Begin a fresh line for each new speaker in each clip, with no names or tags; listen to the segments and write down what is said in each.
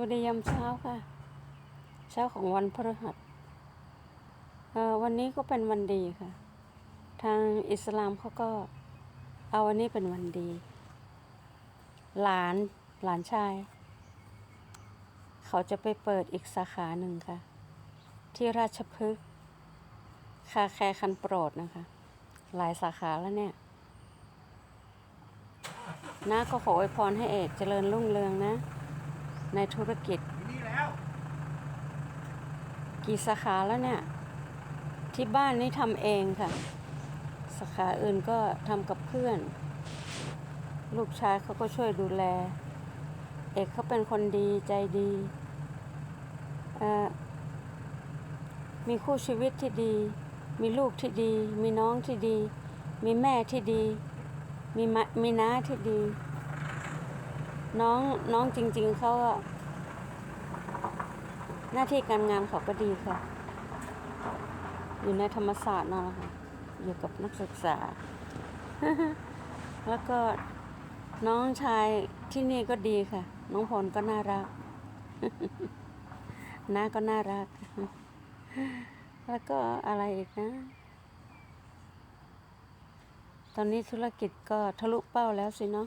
วัสดียามเช้าค่ะ เช้าของวันพฤหัสวันนี้ก็เป็นวันดีค่ะ ทางอิสลามเขาก็เอาวันนี้เป็นวันดี หลานหลานชาย เขาจะไปเปิดอีกสาขาหนึ่งค่ะ ที่ราชพฤกษ์คาแคร์คันโปรดนะคะ หลายสาขาแล้วเนี่ยน้าก็ขออวยพรให้เอกเจริญรุ่งเรืองนะ ในธุรกิจ
นี่แล้ว
กี่สาขาแล้วเนี่ย ที่บ้านนี่ทำเองค่ะ สาขาอื่นก็ทำกับเพื่อน ลูกชายเขาก็ช่วยดูแล เอกเขาเป็นคนดีใจดีเอ่อมีคู่ชีวิตที่ดี มีลูกที่ดี มีน้องที่ดี มีแม่ที่ดี มีมะมีน้าที่ดี น้องน้องจริง ๆเขาอะ หน้าที่การงานเขาก็ดีค่ะ อยู่ในธรรมศาสตร์นั่นแหละค่ะอยู่กับนักศึกษา แล้วก็น้องชายที่นี่ก็ดีค่ะ น้องพลก็น่ารักน้าก็น่ารัก แล้วก็อะไรอีกนะ ตอนนี้ธุรกิจก็ทะลุเป้าแล้วสิเนาะ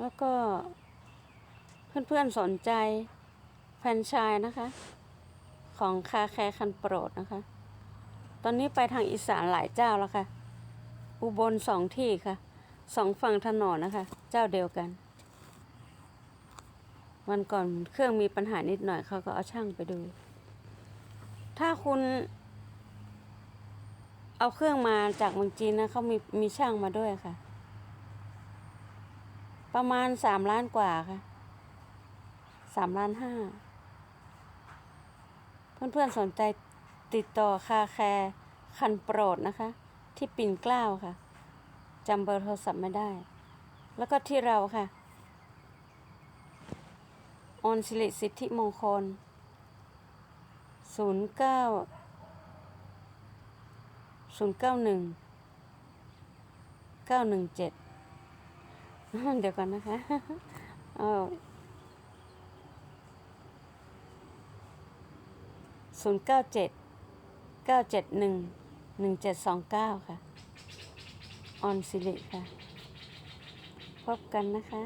แล้วก็เพื่อนๆสนใจ แฟนชายนะคะ ของคาแคร์คันโปรดนะคะ ตอนนี้ไปทางอีสานหลายเจ้าแล้วค่ะ อุบลสองที่ค่ะสองฝั่งถนนนะคะ เจ้าเดียวกัน วันก่อนเครื่องมีปัญหานิดหน่อยเขาก็เอาช่างไปดู ถ้าคุณ เอาเครื่องมาจากเมืองจีนนะเขามีมีช่างมาด้วยค่ะ ประมาณสามล้านกว่าค่ะสามล้านห้า เพื่อนๆสนใจติดต่อคาแคร์คันโปรดนะคะ ที่ปิ่นเกล้าค่ะจำเบอร์โทรศัพท์ไม่ได้ แล้วก็ที่เราค่ะออนสิริสิทธิมงคลศูนย์เก้าศูนย์เก้าหนึ่งเก้าหนึ่งเจ็ดเดี๋ยวก่อนนะคะ 097 971 1729 ค่ะ ออนสิริค่ะ พบกันนะคะ